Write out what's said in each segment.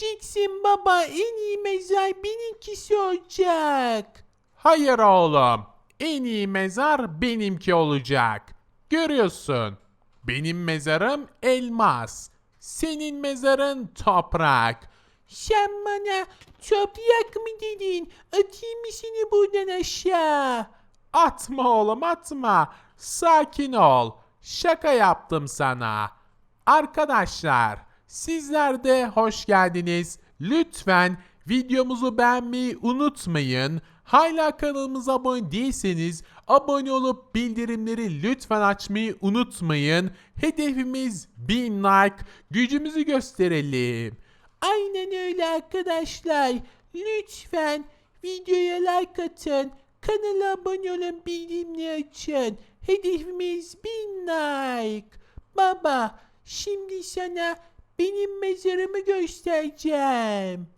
Göreceksin baba en iyi mezar benimkisi olacak. Hayır oğlum. En iyi mezar benimki olacak. Görüyorsun. Benim mezarım elmas. Senin mezarın toprak. Sen bana toprak mı dedin? Atayım mı seni buradan aşağı? Atma oğlum atma. Sakin ol. Şaka yaptım sana. Arkadaşlar sizler de hoş geldiniz. Lütfen videomuzu beğenmeyi unutmayın. Hala kanalımıza abone değilseniz abone olup bildirimleri lütfen açmayı unutmayın. Hedefimiz 1000 like. Gücümüzü gösterelim. Aynen öyle arkadaşlar. Lütfen videoya like atın. Kanala abone olun bildirimleri açın. Hedefimiz 1000 like. Baba şimdi sana benim mezarımı göstereceğim.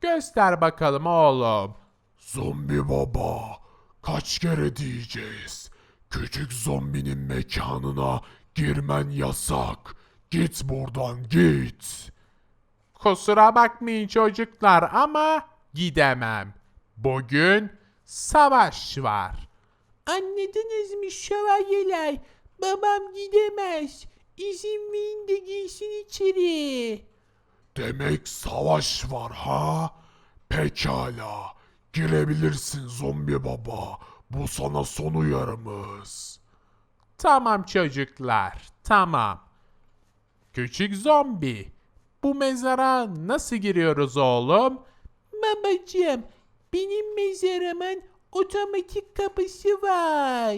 Göster bakalım oğlum. Zombi baba, kaç kere diyeceğiz? Küçük zombinin mekanına girmen yasak. Git buradan git. Kusura bakmayın çocuklar ama gidemem. Bugün savaş var. Anladınız mı şövalyeler? Babam gidemez. İzin verin de girsin içeri. Demek savaş var ha? Pekala. Girebilirsin zombi baba. Bu sana son uyarımız. Tamam çocuklar, tamam. Küçük zombi, bu mezara nasıl giriyoruz oğlum? Babacığım, benim mezarımın otomatik kapısı var.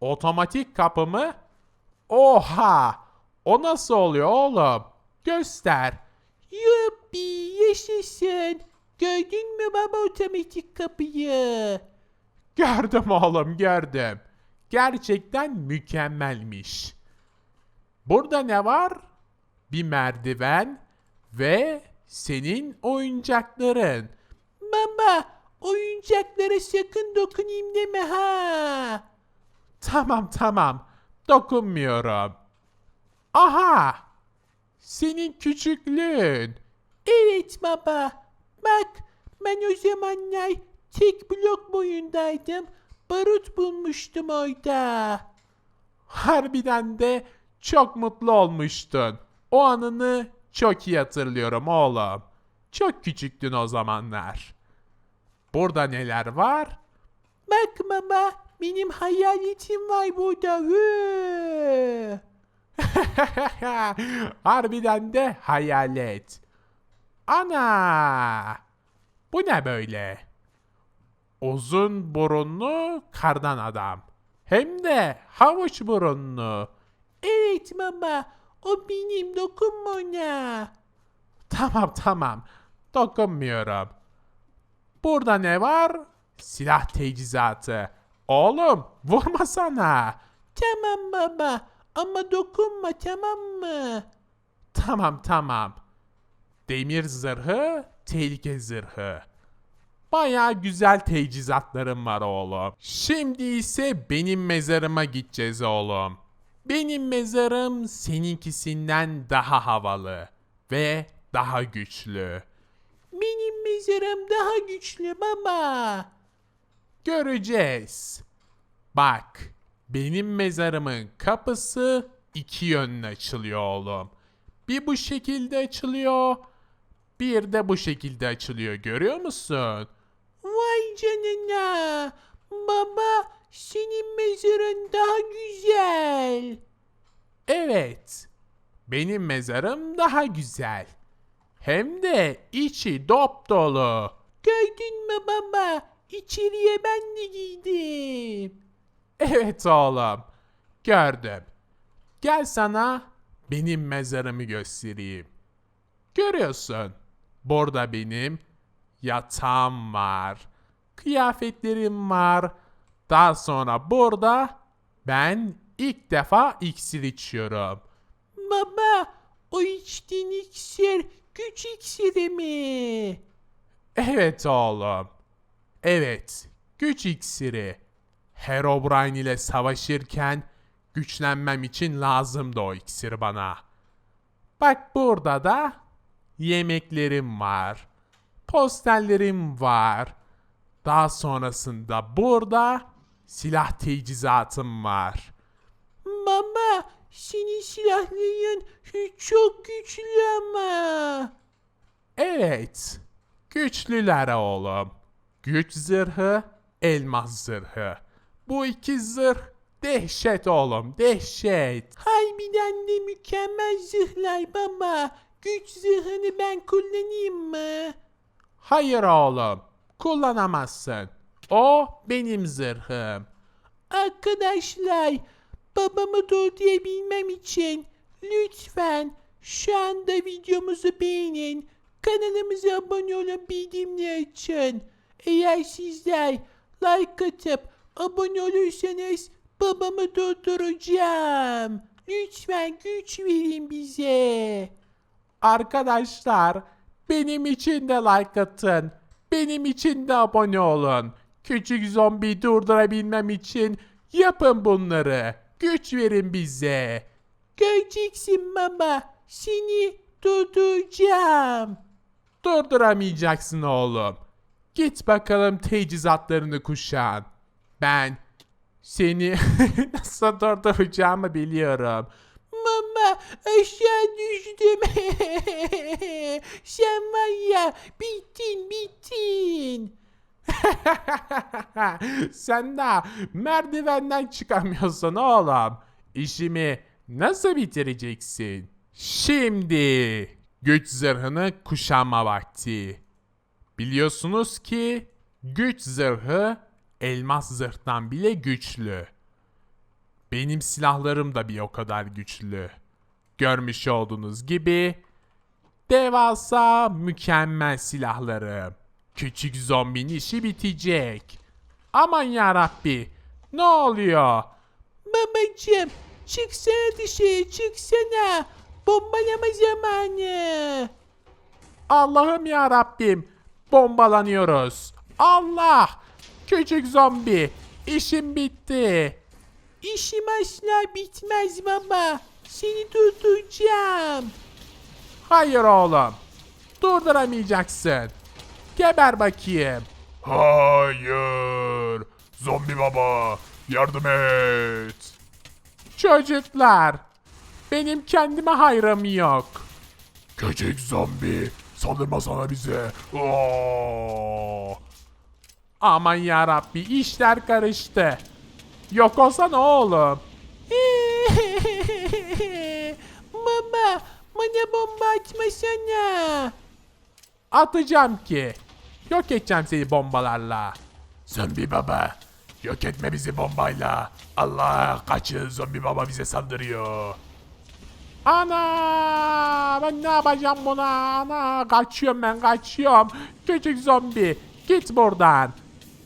Otomatik kapı mı? Oha! O nasıl oluyor oğlum? Göster. Yuppi yaşasın. Gördün mü baba otomatik kapıyı? Gördüm oğlum gördüm. Gerçekten mükemmelmiş. Burada ne var? Bir merdiven ve senin oyuncakların. Baba oyuncaklara sakın dokunayım deme ha. Tamam tamam. Dokunmuyorum. Aha! Senin küçüklüğün. Evet baba. Bak ben o zamanlar tek blok boyundaydım. Barut bulmuştum orada. Harbiden de çok mutlu olmuştun. O anını çok iyi hatırlıyorum oğlum. Çok küçüktün o zamanlar. Burada neler var? Bak baba benim hayaletim var burada. Hı. Harbiden de hayalet. Ana! Bu ne böyle? Uzun burunlu kardan adam. Hem de havuç burunlu. Evet baba o benim dokunma ona. Tamam tamam. Dokunmuyorum. Burada ne var? Silah teçhizatı. Oğlum vurma sana. Tamam baba ama dokunma tamam mı? Tamam tamam. Demir zırhı, tehlike zırhı. Baya güzel teçhizatlarım var oğlum. Şimdi ise benim mezarıma gideceğiz oğlum. Benim mezarım seninkisinden daha havalı ve daha güçlü. Benim mezarım daha güçlü baba. Göreceğiz. Bak, benim mezarımın kapısı iki yönlü açılıyor oğlum. Bir bu şekilde açılıyor, bir de bu şekilde açılıyor. Görüyor musun? Vay canına. Baba senin mezarın daha güzel. Evet. Benim mezarım daha güzel. Hem de içi dop dolu. Gördün mü baba? İçeriye ben de giydim. Evet oğlum. Gördüm. Gel sana benim mezarımı göstereyim. Görüyorsun. Burada benim yatağım var. Kıyafetlerim var. Daha sonra burada ben ilk defa iksir içiyorum. Baba o içtiğin iksir güç iksiri mi? Evet oğlum. Evet, güç iksiri. Herobrine ile savaşırken güçlenmem için lazımdı o iksir bana. Bak burada da yemeklerim var. Posterlerim var. Daha sonrasında burada silah teçhizatım var. Baba senin silahların çok güçlü ama. Evet, güçlüler oğlum. Güç zırhı, elmas zırhı. Bu iki zırh dehşet oğlum, dehşet. Harbiden de mükemmel zırhlar baba. Güç zırhını ben kullanayım mı? Hayır oğlum, kullanamazsın. O benim zırhım. Arkadaşlar babamı durdurabilmem için lütfen şu anda videomuzu beğenin. Kanalımıza abone olun bildirimleri açın. Eğer sizler like atıp abone olursanız babamı durduracağım. Lütfen güç verin bize. Arkadaşlar, benim için de like atın. Benim için de abone olun. Küçük zombi durdurabilmem için yapın bunları. Güç verin bize. Göreceksin baba. Seni durduracağım. Durduramayacaksın oğlum. Git bakalım teçhizatlarını kuşan. Ben seni nasıl durduracağımı biliyorum. Mama aşağı düştüm. Sen var ya bittin bittin. Sen daha merdivenden çıkamıyorsun oğlum. İşimi nasıl bitireceksin? Şimdi güç zırhını kuşanma vakti. Biliyorsunuz ki güç zırhı elmas zırhtan bile güçlü. Benim silahlarım da bir o kadar güçlü. Görmüş olduğunuz gibi devasa mükemmel silahlarım. Küçük zombinin işi bitecek. Aman ya Rabbi, ne oluyor? Babacım çıksana dışarı çıksana. Bombalama zamanı. Allah'ım ya Rabbim, bombalanıyoruz. Allah! Küçük zombi, işim bitti. İşim asla bitmez baba. Seni durduracağım. Hayır oğlum, durduramayacaksın. Geber bakayım. Hayır. Zombi baba yardım et. Çocuklar, benim kendime hayrım yok. Küçük zombi saldırma sana bize. Aa! Aman ya Rabbi, işler karıştı. Yok olsana oğlum. baba bana bomba atmasana. Atacağım ki. Yok edeceğim seni bombalarla. Zombi baba yok etme bizi bombayla. Allah kaçın zombi baba bize saldırıyor. Ana! Ben ne yapacağım buna? Ana! Kaçıyorum ben kaçıyorum. Küçük zombi git buradan.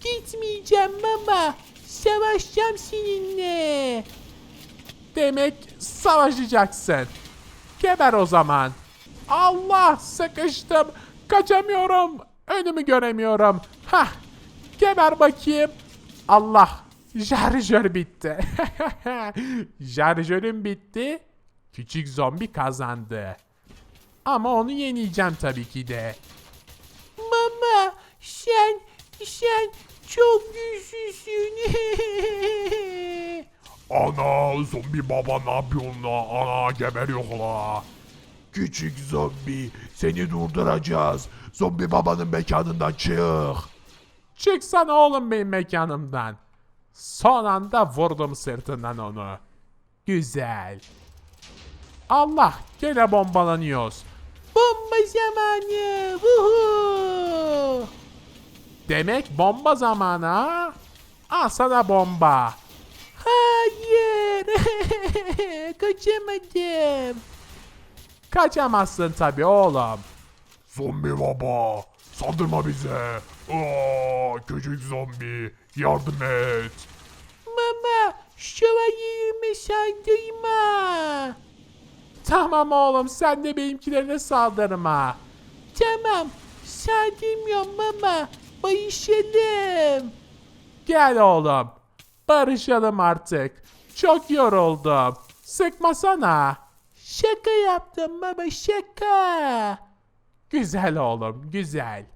Gitmeyeceğim baba. Savaşacağım seninle. Demek savaşacaksın. Geber o zaman. Allah sıkıştım. Kaçamıyorum. Önümü göremiyorum. Hah. Geber bakayım. Allah. Şarjör bitti. Şarjörüm bitti. Küçük zombi kazandı. Ama onu yeneceğim tabii ki de. Mama sen sen çok güçlüsün. Ana zombi baba ne yapıyorsun la? Ana geberiyor la. Küçük zombi seni durduracağız. Zombi babanın mekanından çık. Çıksana oğlum benim mekanımdan. Son anda vurdum sırtından onu. Güzel. Allah gene bombalanıyoruz. Zamanı. Vuhu. Demek bomba zamanı ha? Al sana bomba. Hayır. Kaçamadım. Kaçamazsın tabi oğlum. Zombi baba saldırma bize. Aa, küçük zombi yardım et. Mama şövalyeme saldırma. Tamam oğlum sen de benimkilerine saldırma. Tamam saldırmıyorum mama. Barışalım. Gel oğlum. Barışalım artık. Çok yoruldum. Sıkmasana. Şaka yaptım baba şaka. Güzel oğlum, güzel.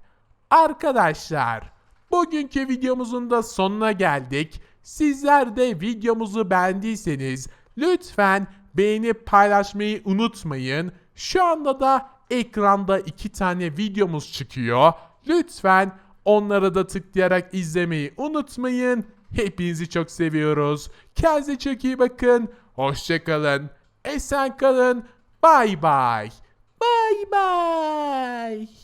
Arkadaşlar, bugünkü videomuzun da sonuna geldik. Sizler de videomuzu beğendiyseniz lütfen beğenip paylaşmayı unutmayın. Şu anda da ekranda iki tane videomuz çıkıyor. Lütfen onlara da tıklayarak izlemeyi unutmayın. Hepinizi çok seviyoruz. Kendinize çok iyi bakın. Hoşçakalın. Esen kalın. Bay bay. Bay bay.